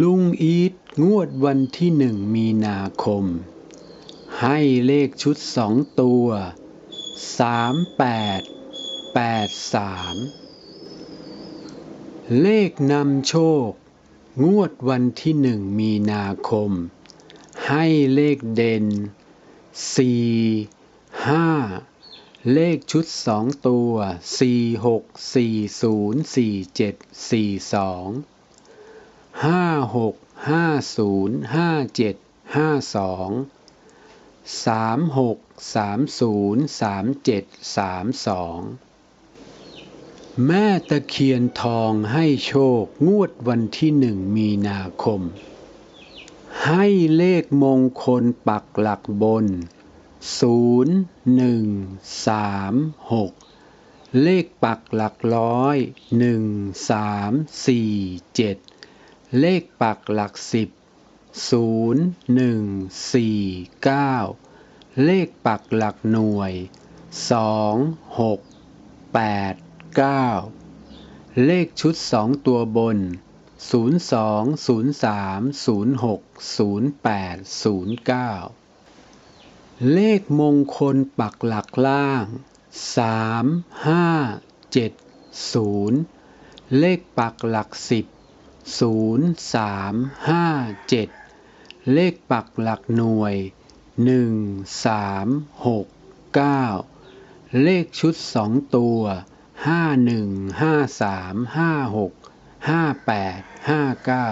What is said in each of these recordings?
ลุงอีทงวดวันที่หนึ่งมีนาคม ให้เลขชุดสองตัวสามแปดแปดสามเลขนำโชค งวดวันที่หนึ่งมีนาคม ให้เลขเด่นสี่ห้าเลขชุดสองตัวสี่หกสี่ศูนย์สี่เจ็ดสี่สอง ห้าหกห้าศูนย์ห้าเจ็ดห้าสองสามหกสามศูนย์สามเจ็ดสามสองแม่ตะเคียนทองให้โชคงวดวันที่หนึ่งมีนาคม ให้เลขมงคลปักหลักบนศูนย์หนึ่งสามหกเลขปักหลักร้อยหนึ่งสามสี่ เลขปักหลักสิบศูนย์หนึ่งสี่เก้าเลขปักหลักหน่วยสองหกแปดเก้าเลขชุดสองตัวบนศูนย์สองศูนย์สามศูนย์หกศูนย์แปดศูนย์เก้าเลขมงคลปักหลักล่างสามห้าเจ็ดศูนย์เลขปักหลักสิบ ศูนย์สามห้าเจ็ดเลขปักหลักหน่วยหนึ่งสามหกเก้าเลขชุดสองตัวห้าหนึ่งห้าสามห้าหกห้าแปดห้าเก้า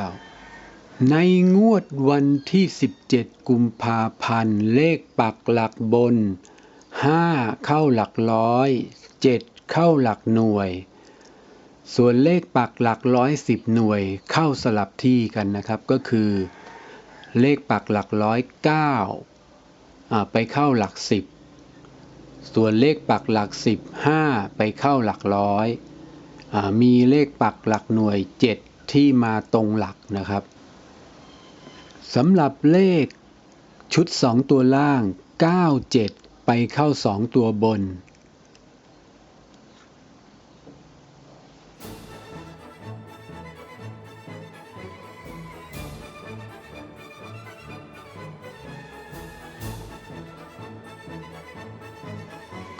ในงวดวันที่ 17 กุมภาพันธ์ เลขปักหลักบน 5 เข้าหลักร้อย 7 เข้าหลักหน่วย ส่วนเลขปักหลักร้อยสิบหน่วยเข้าสลับที่กันนะครับก็คือ เลขปักหลักร้อยเก้าไปเข้าหลักสิบส่วนเลขปักหลักสิบห้าไปเข้าหลักร้อยอมีเลขปักหลักหน่วยเจ็ดที่มาตรงหลักนะครับสำหรับเลขชุดสองตัวล่าง 97 ไปเข้าสองตัวบน